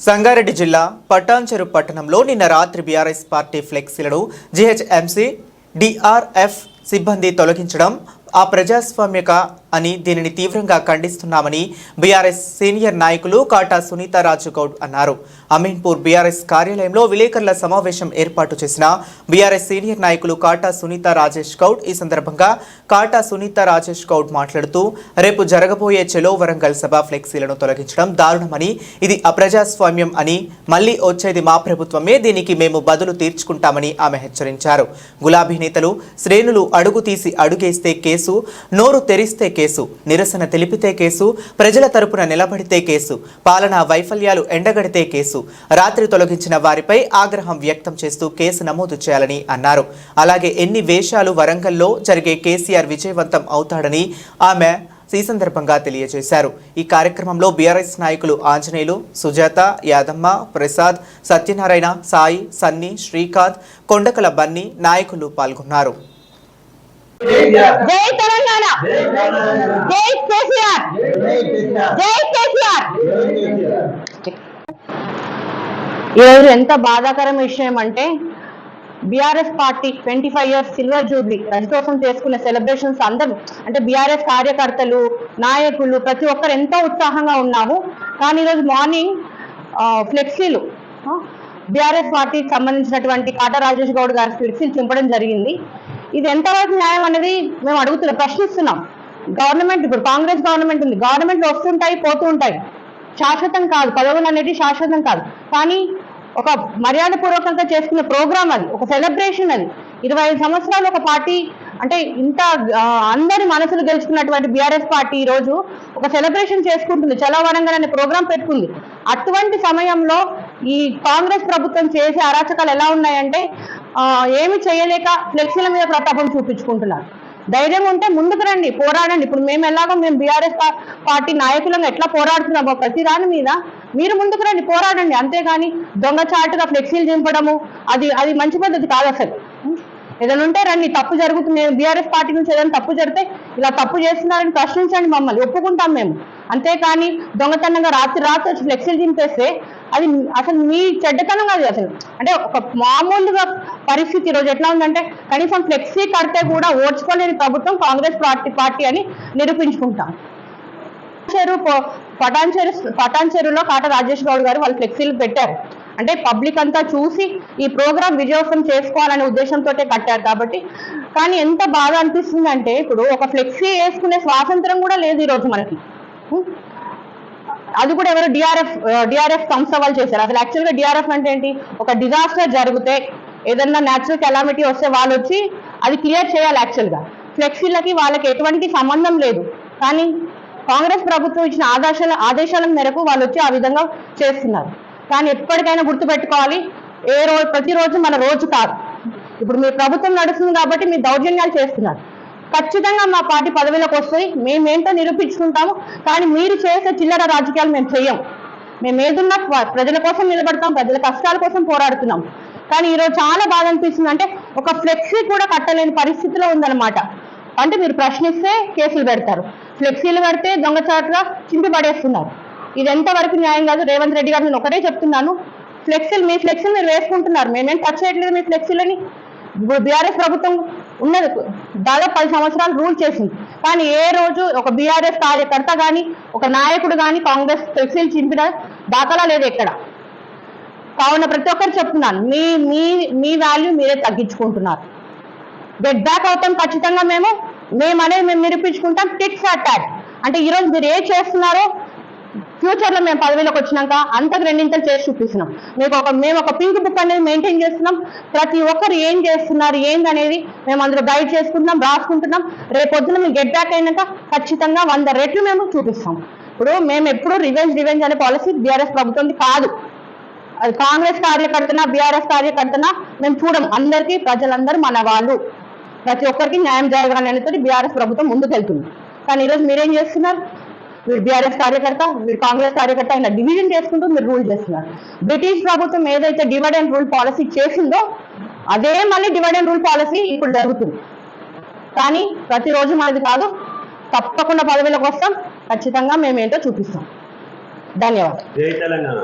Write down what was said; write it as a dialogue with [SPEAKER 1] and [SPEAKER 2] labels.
[SPEAKER 1] సంగారెడ్డి జిల్లా పటాన్చెరు పట్టణంలో నిన్న రాత్రి బీఆర్ఎస్ పార్టీ ఫ్లెక్సీలను జీహెచ్ఎంసీ డిఆర్ఎఫ్ సిబ్బంది తొలగించడం ఆ ప్రజాస్వామ్యక అని దీనిని తీవ్రంగా ఖండిస్తున్నామని బీఆర్ఎస్ సీనియర్ నాయకులు కాటా సునీతారాజు గౌడ్ అన్నారు. అమీన్పూర్ బీఆర్ఎస్ కార్యాలయంలో విలేకరుల సమావేశం ఏర్పాటు చేసిన బీఆర్ఎస్ సీనియర్ నాయకులు కాటా సునీత రాజేష్ గౌడ్ ఈ సందర్భంగా కాటా సునీత రాజేష్ గౌడ్ మాట్లాడుతూ రేపు జరగబోయే చెలో వరంగల్ సభ ఫ్లెక్సీలను తొలగించడం దారుణమని ఇది అప్రజాస్వామ్యం అని మళ్ళీ వచ్చేది మా ప్రభుత్వమే దీనికి మేము బదులు తీర్చుకుంటామని ఆమె హెచ్చరించారు. గులాబీ నేతలు శ్రేణులు అడుగు తీసి అడుగేస్తే కేసు నోరు తెరిస్తే కేసు నిరసన తెలిపితే కేసు ప్రజల తరపున నిలబడితే కేసు పాలనా వైఫల్యాలు ఎండగడితే కేసు రాత్రి తొలగించిన వారిపై ఆగ్రహం వ్యక్తం చేస్తూ కేసు నమోదు చేయాలని అన్నారు అలాగే ఎన్ని వేషాలు వరంగల్లో జరిగే కేసీఆర్ విజయవంతం అవుతాడని ఆమె ఈ సందర్భంగా తెలియజేశారు ఈ కార్యక్రమంలో బీఆర్ఎస్ నాయకులు ఆంజనేయులు సుజాత యాదమ్మ ప్రసాద్ సత్యనారాయణ సాయి సన్ని శ్రీకాంత్ కొండకల బన్నీ నాయకులు పాల్గొన్నారు
[SPEAKER 2] జై కేసీఆర్. జై కేసీఆర్. ఈరోజు ఎంత బాధాకరం విషయం అంటే BRS party twenty five years silver jubilee కోసం చేసుకునే సెలబ్రేషన్స్ అందరూ అంటే బీఆర్ఎస్ కార్యకర్తలు నాయకులు ప్రతి ఒక్కరు ఎంతో ఉత్సాహంగా ఉన్నాము. కానీ ఈరోజు మార్నింగ్ ఫ్లెక్సీలు బీఆర్ఎస్ పార్టీకి సంబంధించినటువంటి కాటా రాజేష్ గౌడ్ గారి ఫ్లెక్సీలు చింపడం జరిగింది. ఇది ఎంతవరకు న్యాయం అనేది మేము అడుగుతున్నాం ప్రశ్నిస్తున్నాం. గవర్నమెంట్ ఇప్పుడు కాంగ్రెస్ గవర్నమెంట్ ఉంది. గవర్నమెంట్ వస్తుంటాయి పోతూ ఉంటాయి. శాశ్వతం కాదు. పదవులు అనేది శాశ్వతం కాదు. కానీ ఒక మర్యాద పూర్వకంగా చేసుకున్న ప్రోగ్రామ్ అది. ఒక సెలబ్రేషన్ అది. ఇరవై ఐదు సంవత్సరాలు ఒక పార్టీ అంటే ఇంత అందరి మనసులు గెలుచుకున్నటువంటి బీఆర్ఎస్ పార్టీ ఈ రోజు ఒక సెలబ్రేషన్ చేసుకుంటుంది. చలో అనే ప్రోగ్రాం పెట్టుకుంది. అటువంటి సమయంలో ఈ కాంగ్రెస్ ప్రభుత్వం చేసే అరాచకాలు ఎలా ఉన్నాయంటే ఏమి చేయలేక ఫ్లెక్సీల మీద ప్రతాపం చూపించుకుంటున్నారు. ధైర్యం ఉంటే ముందుకు రండి పోరాడండి. ఇప్పుడు మేము ఎలాగో మేము బీఆర్ఎస్ పార్టీ నాయకులంగా ఎట్లా పోరాడుతున్నామో ప్రతి దాని మీద మీరు ముందుకు రండి పోరాడండి. అంతేగాని దొంగచాటుగా ఫ్లెక్సీలు దింపడము అది అది మంచి పద్ధతి కాదు అసలు. ఏదైనా ఉంటే రండి తప్పు జరుగుతుంది. బీఆర్ఎస్ పార్టీ నుంచి ఏదైనా తప్పు జరిగితే ఇలా తప్పు చేస్తున్నారని ప్రశ్నించండి మమ్మల్ని ఒప్పుకుంటాం మేము. అంతేకాని దొంగతనంగా రాత్రి రాత్రి వచ్చి ఫ్లెక్సీలు దింపేస్తే అది అసలు మీ చెడ్డతనం కాదు అసలు. అంటే ఒక మామూలుగా పరిస్థితి ఈరోజు ఎట్లా ఉందంటే కనీసం ఫ్లెక్సీ కడితే కూడా ఓడ్చుకోలేని ప్రభుత్వం కాంగ్రెస్ పార్టీ పార్టీ అని నిరూపించుకుంటాం. చెరు పటాన్ చెరు పటాన్ చెరువులో కాట రాజేష్ గౌడ్ గారు వాళ్ళు ఫ్లెక్సీలు పెట్టారు. అంటే పబ్లిక్ అంతా చూసి ఈ ప్రోగ్రామ్ విజయవంతం చేసుకోవాలనే ఉద్దేశంతో కట్టారు కాబట్టి. కానీ ఎంత బాగా అనిపిస్తుంది అంటే ఇప్పుడు ఒక ఫ్లెక్సీ వేసుకునే స్వాతంత్రం కూడా లేదు ఈరోజు మనకి. అది కూడా ఎవరు డిఆర్ఎఫ్ డిఆర్ఎఫ్ సంస్థ వాళ్ళు చేశారు. అసలు యాక్చువల్గా డిఆర్ఎఫ్ అంటే ఏంటి? ఒక డిజాస్టర్ జరిగితే ఏదన్నా న్యాచురల్ కెలామిటీ వస్తే వాళ్ళు వచ్చి అది క్లియర్ చేయాలి యాక్చువల్గా ఫ్లెక్సీలకి వాళ్ళకి ఎటువంటి సంబంధం లేదు. కానీ కాంగ్రెస్ ప్రభుత్వం ఇచ్చిన ఆదేశాల ఆదేశాల మేరకు వాళ్ళు వచ్చి ఆ విధంగా చేస్తున్నారు. కానీ ఎప్పటికైనా గుర్తుపెట్టుకోవాలి ఏ రోజు ప్రతిరోజు మన రోజు కాదు. ఇప్పుడు మీ ప్రభుత్వం నడుస్తుంది కాబట్టి మీ దౌర్జన్యాలు చేస్తున్నారు. ఖచ్చితంగా మా పార్టీ పదవిలోకి వస్తాయి మేమేంటో నిరూపించుకుంటాము కానీ మీరు చేసే చిల్లర రాజకీయాలు మేము చెయ్యం. మేము ఏదున్నా ప్రజల కోసం నిలబడతాం ప్రజల కష్టాల కోసం పోరాడుతున్నాం. కానీ ఈరోజు చాలా బాధ అనిపిస్తుంది అంటే ఒక ఫ్లెక్సీ కూడా కట్టలేని పరిస్థితిలో ఉందన్నమాట. అంటే మీరు ప్రశ్నిస్తే కేసులు పెడతారు. ఫ్లెక్సీలు పెడితే దొంగచాటుగా చింపి పడేస్తున్నారు ఇది ఎంతవరకు న్యాయం కాదు రేవంత్ రెడ్డి గారు నేను ఒకటే చెప్తున్నాను. ఫ్లెక్సీలు మీ ఫ్లెక్సీలు మీరు వేసుకుంటున్నారు. మేమేం టచ్ చేయట్లేదు మీ ఫ్లెక్సీలని. బీఆర్ఎస్ ప్రభుత్వం ఉన్నది. దాదాపు పది సంవత్సరాలు రూల్ చేసింది. కానీ ఏ రోజు ఒక బీఆర్ఎస్ కార్యకర్త కానీ ఒక నాయకుడు కానీ కాంగ్రెస్ ఫ్లెక్సీలు చింపిన దాఖలా లేదు ఎక్కడ. కావున ప్రతి ఒక్కరు చెప్తున్నాను మీ మీ మీ వాల్యూ మీరే తగ్గించుకుంటున్నారు. గెట్ బ్యాక్ అవుతాం ఖచ్చితంగా మేము మేము అనేది మేము నిరూపించుకుంటాం టిక్స్ ఫర్ అంటే ఈరోజు మీరు ఏ చేస్తున్నారో ఫ్యూచర్లో మేము పదవిలోకి వచ్చినాక అంతకు రెండింతలు చేసి చూపిస్తున్నాం. మీకు ఒక మేము ఒక పింక్ బుక్ అనేది మెయింటైన్ చేస్తున్నాం. ప్రతి ఒక్కరు ఏం చేస్తున్నారు ఏంది అనేది మేము అందులో గైడ్ చేసుకుంటున్నాం రాసుకుంటున్నాం. రేపు పొద్దున మేము గెట్ బ్యాక్ అయినాక ఖచ్చితంగా వంద రెట్లు మేము చూపిస్తాం. ఇప్పుడు మేము ఎప్పుడు రివెంజ్ రివెంజ్ అనే పాలసీ బీఆర్ఎస్ ప్రభుత్వంది కాదు. అది కాంగ్రెస్ కార్యకర్తన బీఆర్ఎస్ కార్యకర్తన మేము చూడం. అందరికీ ప్రజలందరూ మన వాళ్ళు. ప్రతి ఒక్కరికి న్యాయం జరగాలనేది బీఆర్ఎస్ ప్రభుత్వం ముందుకు వెళ్తుంది కానీ ఈరోజు మీరేం చేస్తున్నారు? మీరు బీఆర్ఎస్ కార్యకర్త మీరు కాంగ్రెస్ కార్యకర్త అయినా డివిజన్ చేసుకుంటూ మీరు రూల్ చేస్తున్నారు. బ్రిటిష్ ప్రభుత్వం ఏదైతే డివైడ్ అండ్ రూల్ పాలసీ చేసిందో అదే మళ్ళీ డివైడ్ అండ్ రూల్ పాలసీ ఇప్పుడు జరుగుతుంది. కానీ ప్రతిరోజు మనది కాదు తప్పకుండా పదవిలోకి వస్తాం ఖచ్చితంగా మేము ఏంటో చూపిస్తాం. ధన్యవాదాలు.